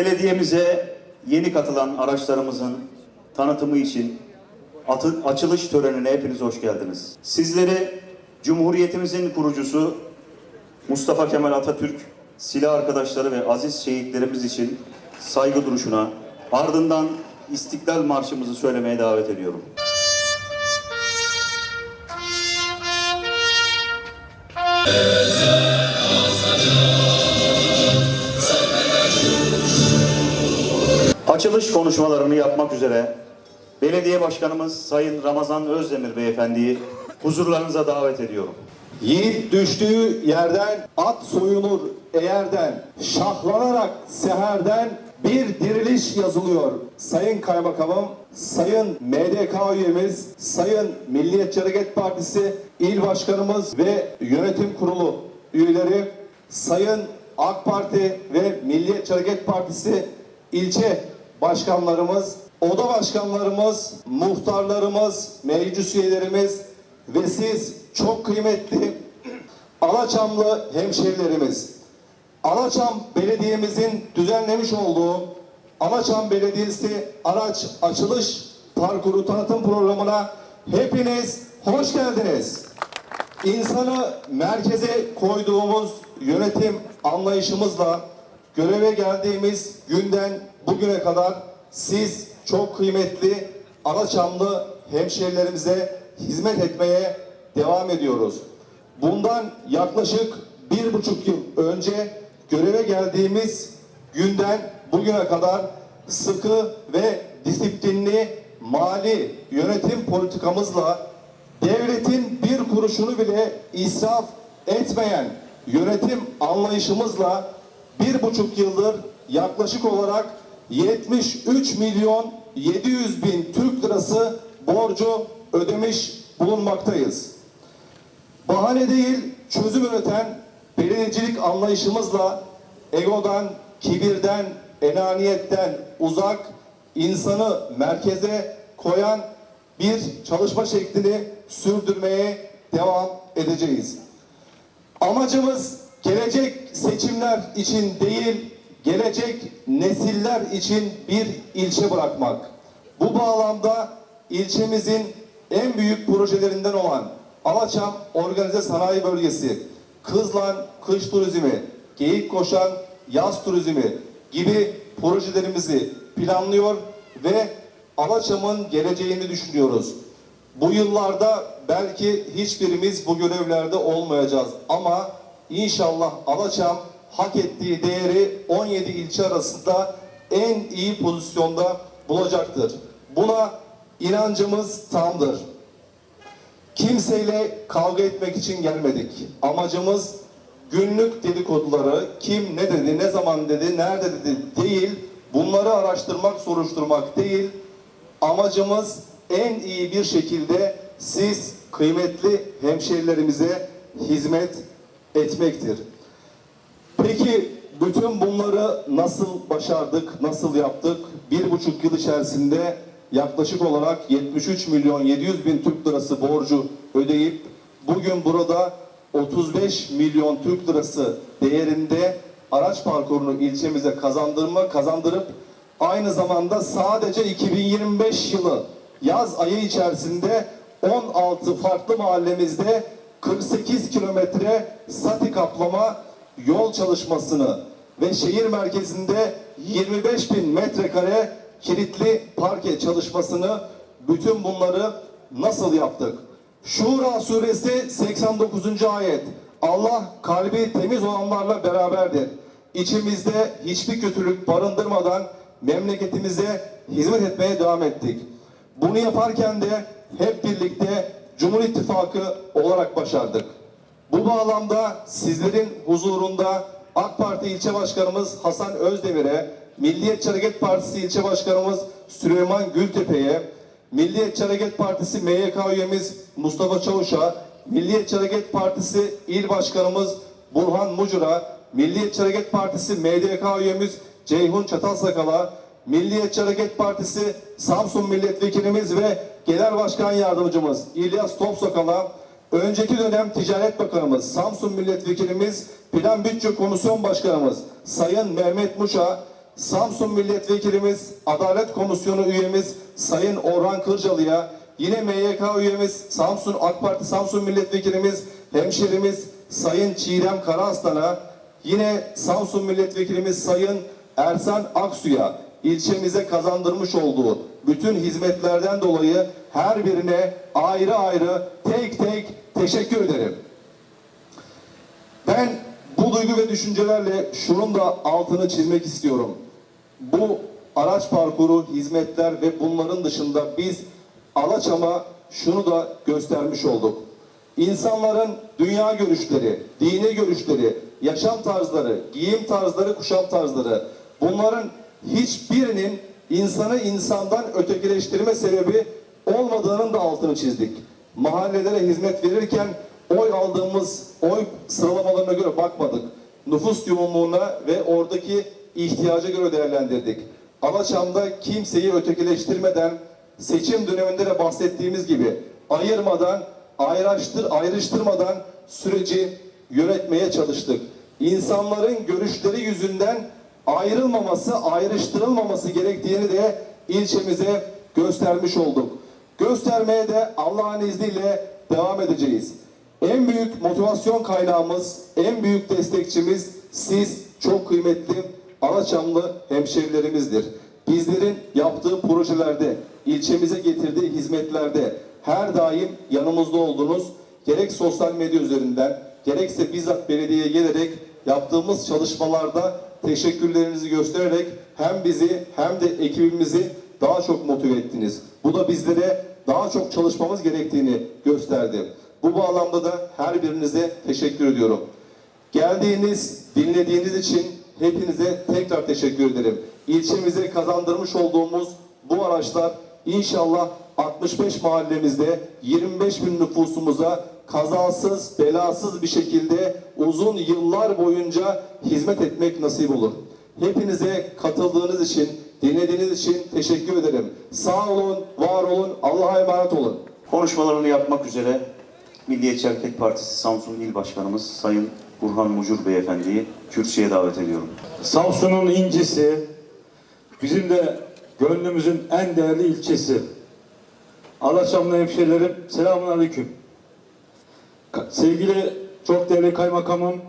Belediyemize yeni katılan araçlarımızın tanıtımı için atı- açılış törenine hepiniz hoş geldiniz. Sizleri Cumhuriyetimizin kurucusu Mustafa Kemal Atatürk, silah arkadaşları ve aziz şehitlerimiz için saygı duruşuna, ardından İstiklal Marşımızı söylemeye davet ediyorum. Açılış konuşmalarını yapmak üzere Belediye Başkanımız Sayın Ramazan Özdemir Beyefendi'yi huzurlarınıza davet ediyorum. Yiğit düştüğü yerden at soyunur eğerden şahlanarak seherden bir diriliş yazılıyor. Sayın Kaymakamım, Sayın MDK üyemiz, Sayın Milliyetçi Hareket Partisi İl Başkanımız ve Yönetim Kurulu üyeleri, Sayın AK Parti ve Milliyetçi Hareket Partisi ilçe başkanlarımız, oda başkanlarımız, muhtarlarımız, meclis üyelerimiz ve siz çok kıymetli Alaçamlı hemşehrilerimiz. Alaçam Belediye'mizin düzenlemiş olduğu Alaçam Belediyesi araç açılış parkuru tanıtım programına hepiniz hoş geldiniz. İnsanı merkeze koyduğumuz yönetim anlayışımızla göreve geldiğimiz günden bugüne kadar siz çok kıymetli Alaçamlı hemşehrilerimize hizmet etmeye devam ediyoruz. Bundan yaklaşık bir buçuk yıl önce göreve geldiğimiz günden bugüne kadar sıkı ve disiplinli mali yönetim politikamızla devletin bir kuruşunu bile israf etmeyen yönetim anlayışımızla bir buçuk yıldır yaklaşık olarak 73 milyon 700 bin Türk lirası borcu ödemiş bulunmaktayız. Bahane değil, çözüm üreten belediyecilik anlayışımızla egodan, kibirden, enaniyetten uzak, insanı merkeze koyan bir çalışma şeklini sürdürmeye devam edeceğiz. Amacımız gelecek seçimler için değil, gelecek nesiller için bir ilçe bırakmak. Bu bağlamda ilçemizin en büyük projelerinden olan Alaçam Organize Sanayi Bölgesi, Kızlan Kış Turizmi, Geyik Koşan Yaz Turizmi gibi projelerimizi planlıyor ve Alaçam'ın geleceğini düşünüyoruz. Bu yıllarda belki hiçbirimiz bu görevlerde olmayacağız ama inşallah Alaçam hak ettiği değeri 17 ilçe arasında en iyi pozisyonda bulacaktır. Buna inancımız tamdır. Kimseyle kavga etmek için gelmedik. Amacımız günlük dedikoduları kim ne dedi, ne zaman dedi, nerede dedi değil. Bunları araştırmak, soruşturmak değil. Amacımız en iyi bir şekilde siz kıymetli hemşehrilerimize hizmet etmektir. Peki bütün bunları nasıl başardık, nasıl yaptık? Bir buçuk yıl içerisinde yaklaşık olarak 73 milyon 700 bin Türk lirası borcu ödeyip bugün burada 35 milyon Türk lirası değerinde araç parkurunu ilçemize kazandırma kazandırıp aynı zamanda sadece 2025 yılı yaz ayı içerisinde 16 farklı mahallemizde 48 kilometre sati kaplama yol çalışmasını ve şehir merkezinde 25 bin metrekare kilitli parke çalışmasını bütün bunları nasıl yaptık? Şura suresi 89. ayet. Allah kalbi temiz olanlarla beraberdir. İçimizde hiçbir kötülük barındırmadan memleketimize hizmet etmeye devam ettik. Bunu yaparken de hep birlikte Cumhur İttifakı olarak başardık. Bu bağlamda sizlerin huzurunda AK Parti ilçe başkanımız Hasan Özdemir'e, Milliyetçi Hareket Partisi ilçe başkanımız Süleyman Gültepe'ye, Milliyetçi Hareket Partisi MYK üyemiz Mustafa Çavuş'a, Milliyetçi Hareket Partisi İl Başkanımız Burhan Mucur'a, Milliyetçi Hareket Partisi MDK üyemiz Ceyhun Çatalsakal'a, Milliyetçi Hareket Partisi Samsun Milletvekilimiz ve Genel Başkan Yardımcımız İlyas Topsakal'a, önceki dönem Ticaret Bakanımız, Samsun Milletvekilimiz, Plan Bütçe Komisyon Başkanımız Sayın Mehmet Muş'a, Samsun Milletvekilimiz, Adalet Komisyonu üyemiz Sayın Orhan Kırcalı'ya, yine MYK üyemiz Samsun AK Parti Samsun Milletvekilimiz, hemşerimiz Sayın Çiğdem Karaaslan'a, yine Samsun Milletvekilimiz Sayın Ersan Aksu'ya ilçemize kazandırmış olduğu bütün hizmetlerden dolayı her birine ayrı ayrı tek tek teşekkür ederim. Ben bu duygu ve düşüncelerle şunun da altını çizmek istiyorum. Bu araç parkuru, hizmetler ve bunların dışında biz Alaçam'a şunu da göstermiş olduk. İnsanların dünya görüşleri, dini görüşleri, yaşam tarzları, giyim tarzları, kuşam tarzları bunların hiçbirinin insanı insandan ötekileştirme sebebi olmadığının da altını çizdik. Mahallelere hizmet verirken oy aldığımız oy sıralamalarına göre bakmadık. Nüfus yoğunluğuna ve oradaki ihtiyaca göre değerlendirdik. Alaçam'da kimseyi ötekileştirmeden seçim döneminde de bahsettiğimiz gibi ayırmadan, ayrıştır, ayrıştırmadan süreci yönetmeye çalıştık. İnsanların görüşleri yüzünden ayrılmaması, ayrıştırılmaması gerektiğini de ilçemize göstermiş olduk. Göstermeye de Allah'ın izniyle devam edeceğiz. En büyük motivasyon kaynağımız, en büyük destekçimiz siz çok kıymetli Alaçamlı hemşerilerimizdir. Bizlerin yaptığı projelerde, ilçemize getirdiği hizmetlerde her daim yanımızda oldunuz. Gerek sosyal medya üzerinden, gerekse bizzat belediyeye gelerek yaptığımız çalışmalarda teşekkürlerinizi göstererek hem bizi hem de ekibimizi daha çok motive ettiniz. Bu da bizlere daha çok çalışmamız gerektiğini gösterdi. Bu bağlamda da her birinize teşekkür ediyorum. Geldiğiniz, dinlediğiniz için hepinize tekrar teşekkür ederim. İlçemize kazandırmış olduğumuz bu araçlar inşallah 65 mahallemizde 25 bin nüfusumuza kazasız, belasız bir şekilde uzun yıllar boyunca hizmet etmek nasip olur. Hepinize katıldığınız için, dinlediğiniz için teşekkür ederim. Sağ olun, var olun, Allah'a emanet olun. Konuşmalarını yapmak üzere Milliyetçi Hareket Partisi Samsun İl Başkanımız Sayın Burhan Mucur Beyefendi'yi kürsüye davet ediyorum. Samsun'un incisi, bizim de gönlümüzün en değerli ilçesi. Alaçamlı hemşehrilerim, selamun aleyküm. Sevgili çok değerli kaymakamım,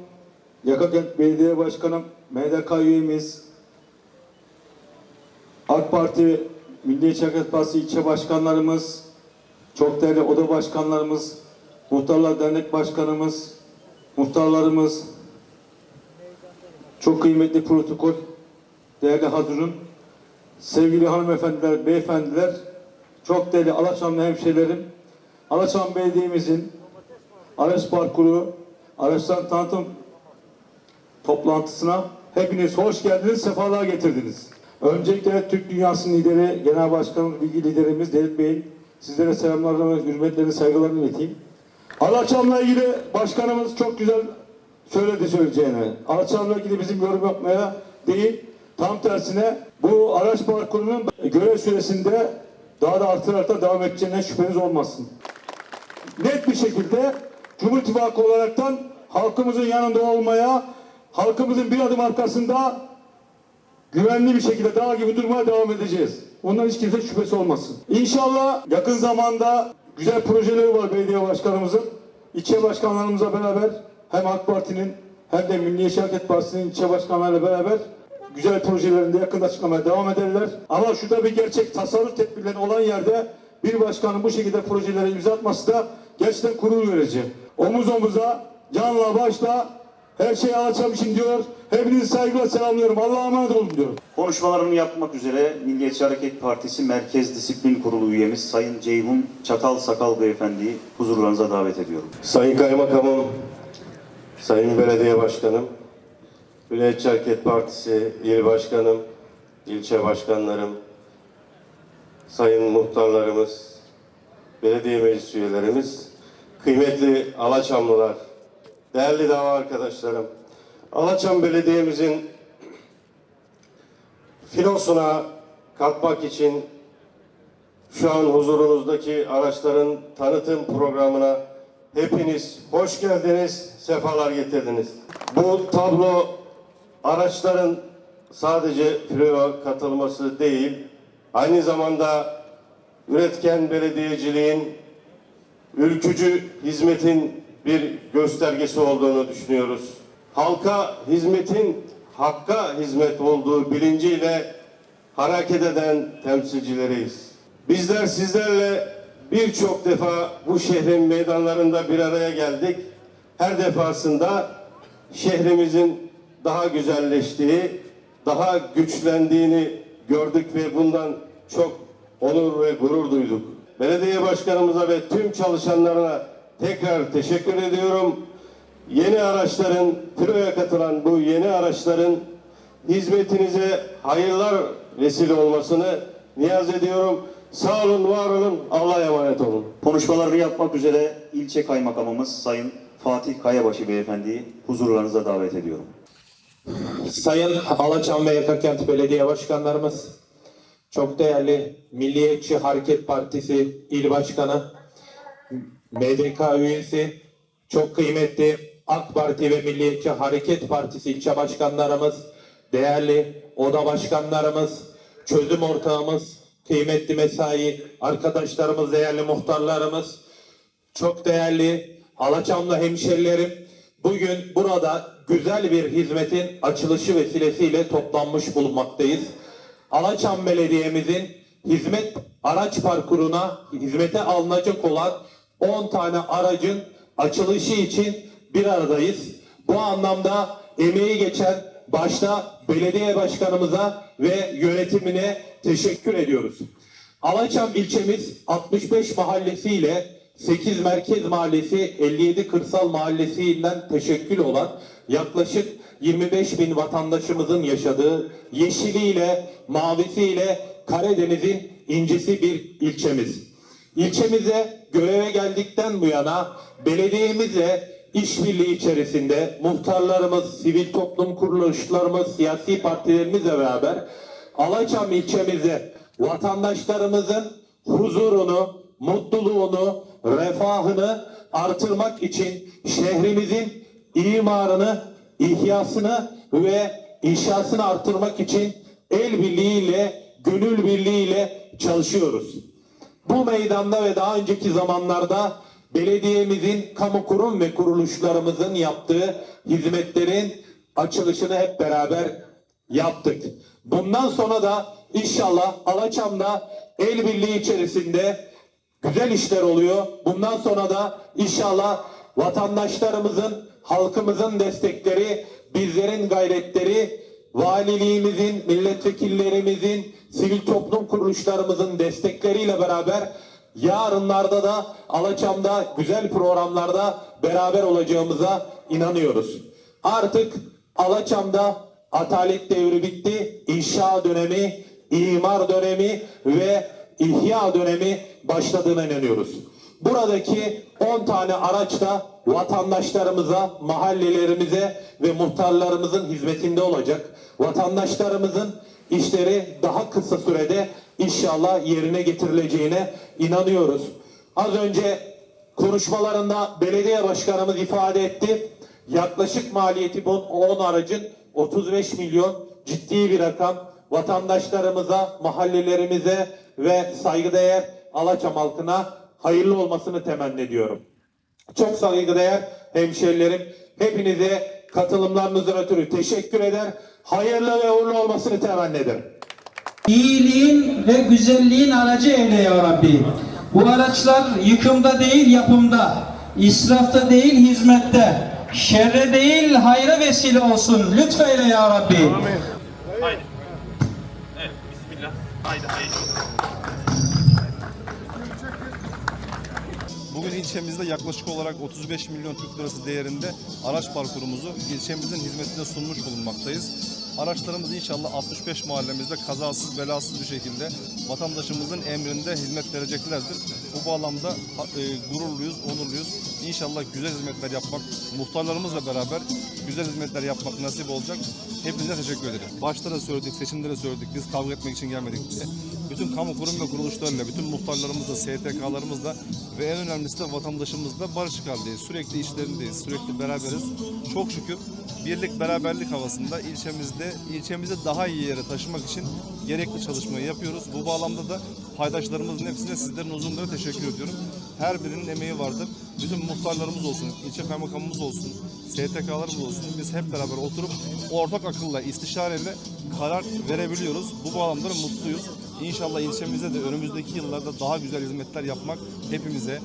Yakakent Belediye Başkanım, MDK üyemiz, AK Parti Milliyetçi Hareket Partisi ilçe başkanlarımız, çok değerli oda başkanlarımız, Muhtarlar Dernek Başkanımız, muhtarlarımız, çok kıymetli protokol, değerli hazırın, sevgili hanımefendiler, beyefendiler, çok değerli Alaçamlı hemşehrilerim, Alaçam Belediye'mizin araç parkuru, araçtan tanıtım toplantısına hepiniz hoş geldiniz, sefalar getirdiniz. Öncelikle Türk Dünyası'nın lideri, Genel Başkanımız, bilgi liderimiz Devlet Bey'in sizlere selamlarını, hürmetlerini, saygılarını ileteyim. Alaçam'la ilgili başkanımız çok güzel söyledi söyleyeceğini. Alaçam'la ilgili bizim yorum yapmaya değil, tam tersine bu araç parkurunun görev süresinde daha da artırarak da devam edeceğine şüpheniz olmasın. Net bir şekilde Cumhur İttifakı olaraktan halkımızın yanında olmaya, halkımızın bir adım arkasında güvenli bir şekilde dağ gibi durmaya devam edeceğiz. Ondan hiç kimse şüphesi olmasın. İnşallah yakın zamanda güzel projeleri var belediye başkanımızın. İlçe başkanlarımızla beraber hem AK Parti'nin hem de Milliyetçi Hareket Partisi'nin ilçe başkanlarıyla beraber güzel projelerinde yakında açıklamaya devam ederler. Ama şurada bir gerçek tasarruf tedbirleri olan yerde bir başkanın bu şekilde projelere imza atması da gerçekten gurur verici. Omuz omuza, canla başla her şeyi alacağım için diyor. Hepinizi saygıyla selamlıyorum. Allah'a emanet olun diyorum. Konuşmalarını yapmak üzere Milliyetçi Hareket Partisi Merkez Disiplin Kurulu üyemiz Sayın Ceyhun Çatal Sakal Beyefendi'yi huzurlarınıza davet ediyorum. Sayın Kaymakamım, Sayın Belediye Başkanım, Milliyetçi Hareket Partisi İl Başkanım, ilçe başkanlarım, sayın muhtarlarımız, belediye meclis üyelerimiz, kıymetli Alaçamlılar, değerli dava arkadaşlarım, Alaçam Belediye'mizin filosuna katmak için şu an huzurunuzdaki araçların tanıtım programına hepiniz hoş geldiniz, sefalar getirdiniz. Bu tablo araçların sadece FLO'a katılması değil, aynı zamanda üretken belediyeciliğin, ülkücü hizmetin bir göstergesi olduğunu düşünüyoruz. Halka hizmetin hakka hizmet olduğu bilinciyle hareket eden temsilcileriyiz. Bizler sizlerle birçok defa bu şehrin meydanlarında bir araya geldik. Her defasında şehrimizin daha güzelleştiği, daha güçlendiğini gördük ve bundan çok onur ve gurur duyduk. Belediye başkanımıza ve tüm çalışanlarına tekrar teşekkür ediyorum. Yeni araçların, TİRO'ya katılan bu yeni araçların hizmetinize hayırlar vesile olmasını niyaz ediyorum. Sağ olun, var olun, Allah'a emanet olun. Konuşmalarını yapmak üzere ilçe kaymakamımız Sayın Fatih Kayabaşı Beyefendi'yi huzurlarınıza davet ediyorum. Sayın Alaçam ve Yakakent Belediye Başkanlarımız, çok değerli Milliyetçi Hareket Partisi İl Başkanı, MDK üyesi, çok kıymetli AK Parti ve Milliyetçi Hareket Partisi ilçe başkanlarımız, değerli oda başkanlarımız, çözüm ortağımız, kıymetli mesai arkadaşlarımız, değerli muhtarlarımız, çok değerli Alaçamlı hemşerilerim, bugün burada güzel bir hizmetin açılışı vesilesiyle toplanmış bulunmaktayız. Alaçam Belediye'mizin hizmet araç parkuruna hizmete alınacak olan 10 tane aracın açılışı için bir aradayız. Bu anlamda emeği geçen başta belediye başkanımıza ve yönetimine teşekkür ediyoruz. Alaçam ilçemiz 65 mahallesiyle 8 merkez mahallesi 57 kırsal mahallesinden teşekkül olan yaklaşık 25 bin vatandaşımızın yaşadığı yeşiliyle, mavisiyle Karadeniz'in incisi bir ilçemiz. İlçemize göreve geldikten bu yana belediyemizle işbirliği içerisinde muhtarlarımız, sivil toplum kuruluşlarımız, siyasi partilerimizle beraber Alaçam ilçemize vatandaşlarımızın huzurunu, mutluluğunu, refahını artırmak için şehrimizin imarını, ihyasını ve inşasını artırmak için el birliğiyle, gönül birliğiyle çalışıyoruz. Bu meydanda ve daha önceki zamanlarda belediyemizin, kamu kurum ve kuruluşlarımızın yaptığı hizmetlerin açılışını hep beraber yaptık. Bundan sonra da inşallah Alaçam'da el birliği içerisinde güzel işler oluyor. Bundan sonra da inşallah vatandaşlarımızın, halkımızın destekleri, bizlerin gayretleri, valiliğimizin, milletvekillerimizin, sivil toplum kuruluşlarımızın destekleriyle beraber yarınlarda da Alaçam'da güzel programlarda beraber olacağımıza inanıyoruz. Artık Alaçam'da atalet devri bitti. İnşa dönemi, imar dönemi ve ihya dönemi başladığına inanıyoruz. Buradaki 10 tane araç da vatandaşlarımıza, mahallelerimize ve muhtarlarımızın hizmetinde olacak. Vatandaşlarımızın işleri daha kısa sürede inşallah yerine getirileceğine inanıyoruz. Az önce konuşmalarında belediye başkanımız ifade etti. Yaklaşık maliyeti bu 10 aracın 35 milyon ciddi bir rakam vatandaşlarımıza, mahallelerimize ve saygıdeğer Alaçam halkına hayırlı olmasını temenni ediyorum. Çok saygıdeğer hemşerilerim, hepinize katılımlarınızdan ötürü teşekkür eder. Hayırlı ve uğurlu olmasını temenni ederim. İyiliğin ve güzelliğin aracı eyle ya Rabbi. Bu araçlar yıkımda değil yapımda, israfta değil hizmette, şerre değil hayra vesile olsun. Lütfeyle ya Rabbi. Haydi. Evet, bismillah. Haydi, haydi. Bugün ilçemizde yaklaşık olarak 35 milyon Türk lirası değerinde araç parkurumuzu ilçemizin hizmetine sunmuş bulunmaktayız. Araçlarımız inşallah 65 mahallemizde kazasız belasız bir şekilde vatandaşımızın emrinde hizmet vereceklerdir. Bu bağlamda e, gururluyuz, onurluyuz. İnşallah güzel hizmetler yapmak, muhtarlarımızla beraber güzel hizmetler yapmak nasip olacak. Hepinize teşekkür ederim. Başta da söyledik, seçimde de söyledik. Biz kavga etmek için gelmedik diye. Bütün kamu kurum ve kuruluşlarıyla, bütün muhtarlarımızla, STK'larımızla ve en önemlisi de vatandaşımızla barışık haldeyiz. Sürekli işlerindeyiz, sürekli beraberiz. Çok şükür birlik beraberlik havasında ilçemizde de ilçemizi daha iyi yere taşımak için gerekli çalışmayı yapıyoruz. Bu bağlamda da paydaşlarımızın hepsine sizlerin uzunlara teşekkür ediyorum. Her birinin emeği vardır. Bizim muhtarlarımız olsun, ilçe kaymakamımız olsun, STK'larımız olsun. Biz hep beraber oturup ortak akılla, istişareyle karar verebiliyoruz. Bu bağlamda da mutluyuz. İnşallah ilçemizde de önümüzdeki yıllarda daha güzel hizmetler yapmak hepimize,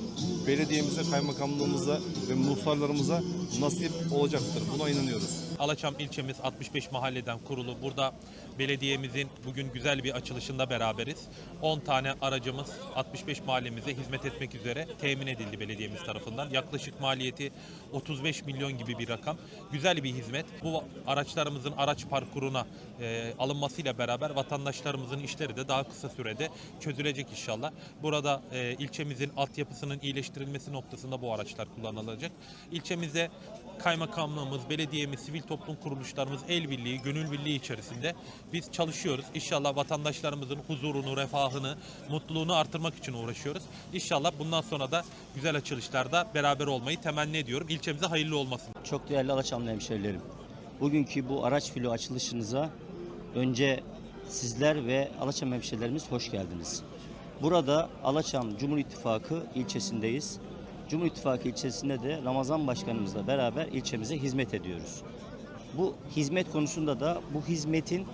belediyemize, kaymakamlığımıza ve muhtarlarımıza nasip olacaktır. Buna inanıyoruz. Alaçam ilçemiz 65 mahalleden kurulu. Burada belediyemizin bugün güzel bir açılışında beraberiz. 10 tane aracımız 65 mahallemize hizmet etmek üzere temin edildi belediyemiz tarafından. Yaklaşık maliyeti 35 milyon gibi bir rakam. Güzel bir hizmet. Bu araçlarımızın araç parkuruna e, alınmasıyla beraber vatandaşlarımızın işleri de daha kısa sürede çözülecek inşallah. Burada e, ilçemizin altyapısının iyileştirilmesi noktasında bu araçlar kullanılacak. İlçemize kaymakamlığımız, belediyemiz, sivil toplum kuruluşlarımız el birliği, gönül birliği içerisinde biz çalışıyoruz. İnşallah vatandaşlarımızın huzurunu, refahını, mutluluğunu artırmak için uğraşıyoruz. İnşallah bundan sonra da güzel açılışlarda beraber olmayı temenni ediyorum. İlçemize hayırlı olmasın. Çok değerli Alaçamlı hemşehrilerim. Bugünkü bu araç filo açılışınıza önce sizler ve Alaçam hemşehrilerimiz hoş geldiniz. Burada Alaçam Cumhur İttifakı ilçesindeyiz. Cumhur İttifakı ilçesinde de Ramazan Başkanımızla beraber ilçemize hizmet ediyoruz. Bu hizmet konusunda da bu hizmetin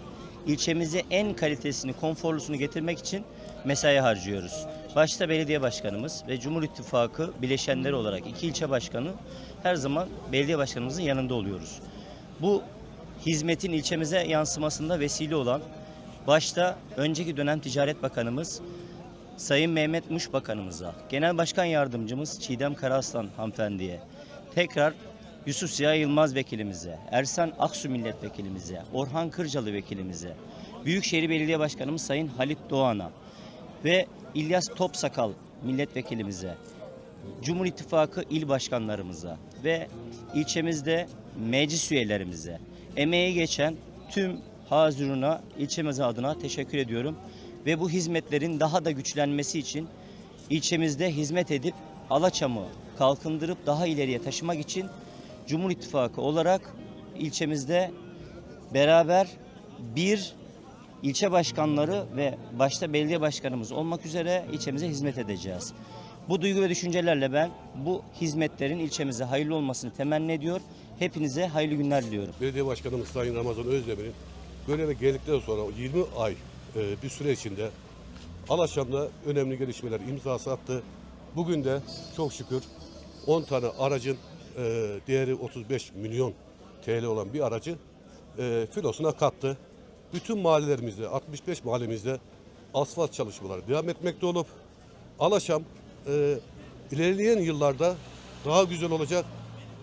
ilçemize en kalitesini, konforlusunu getirmek için mesai harcıyoruz. Başta belediye başkanımız ve Cumhur İttifakı bileşenleri olarak iki ilçe başkanı her zaman belediye başkanımızın yanında oluyoruz. Bu hizmetin ilçemize yansımasında vesile olan başta önceki dönem Ticaret Bakanımız Sayın Mehmet Muş Bakanımıza, Genel Başkan Yardımcımız Çiğdem Karaaslan hanımefendiye, tekrar Yusuf Ziya Yılmaz vekilimize, Ersan Aksu milletvekilimize, Orhan Kırcalı vekilimize, Büyükşehir Belediye Başkanımız Sayın Halit Doğan'a ve İlyas Topsakal milletvekilimize, Cumhur İttifakı il başkanlarımıza ve ilçemizde meclis üyelerimize, emeği geçen tüm Hazirun'a ilçemiz adına teşekkür ediyorum. Ve bu hizmetlerin daha da güçlenmesi için ilçemizde hizmet edip Alaçam'ı kalkındırıp daha ileriye taşımak için Cumhur İttifakı olarak ilçemizde beraber bir ilçe başkanları ve başta belediye başkanımız olmak üzere ilçemize hizmet edeceğiz. Bu duygu ve düşüncelerle ben bu hizmetlerin ilçemize hayırlı olmasını temenni ediyor. Hepinize hayırlı günler diliyorum. Belediye Başkanımız Sayın Ramazan Özdemir'in göreve geldikten sonra 20 ay bir süre içinde Alaşam'da önemli gelişmeler imzası attı. Bugün de çok şükür 10 tane aracın e, değeri 35 milyon TL olan bir aracı e, filosuna kattı. Bütün mahallelerimizde, 65 mahallemizde asfalt çalışmaları devam etmekte olup Alaşam e, ilerleyen yıllarda daha güzel olacak.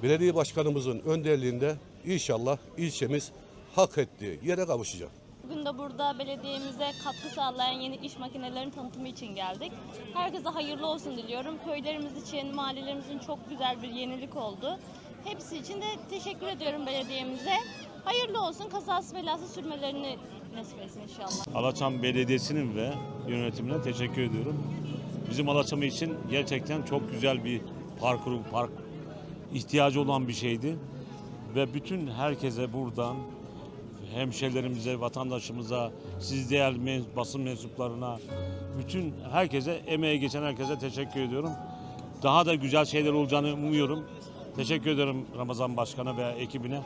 Belediye başkanımızın önderliğinde inşallah ilçemiz hak ettiği yere kavuşacak. Bugün de burada belediyemize katkı sağlayan yeni iş makinelerinin tanıtımı için geldik. Herkese hayırlı olsun diliyorum. Köylerimiz için, mahallelerimiz için çok güzel bir yenilik oldu. Hepsi için de teşekkür ediyorum belediyemize. Hayırlı olsun, kazası belası sürmelerini nasip etsin inşallah. Alaçam Belediyesi'nin ve yönetimine teşekkür ediyorum. Bizim Alaçam için gerçekten çok güzel bir parkur, park ihtiyacı olan bir şeydi. Ve bütün herkese buradan hemşerilerimize, vatandaşımıza, siz men- basın mensuplarına, bütün herkese, emeğe geçen herkese teşekkür ediyorum. Daha da güzel şeyler olacağını umuyorum. Teşekkür ederim Ramazan Başkan'a ve ekibine.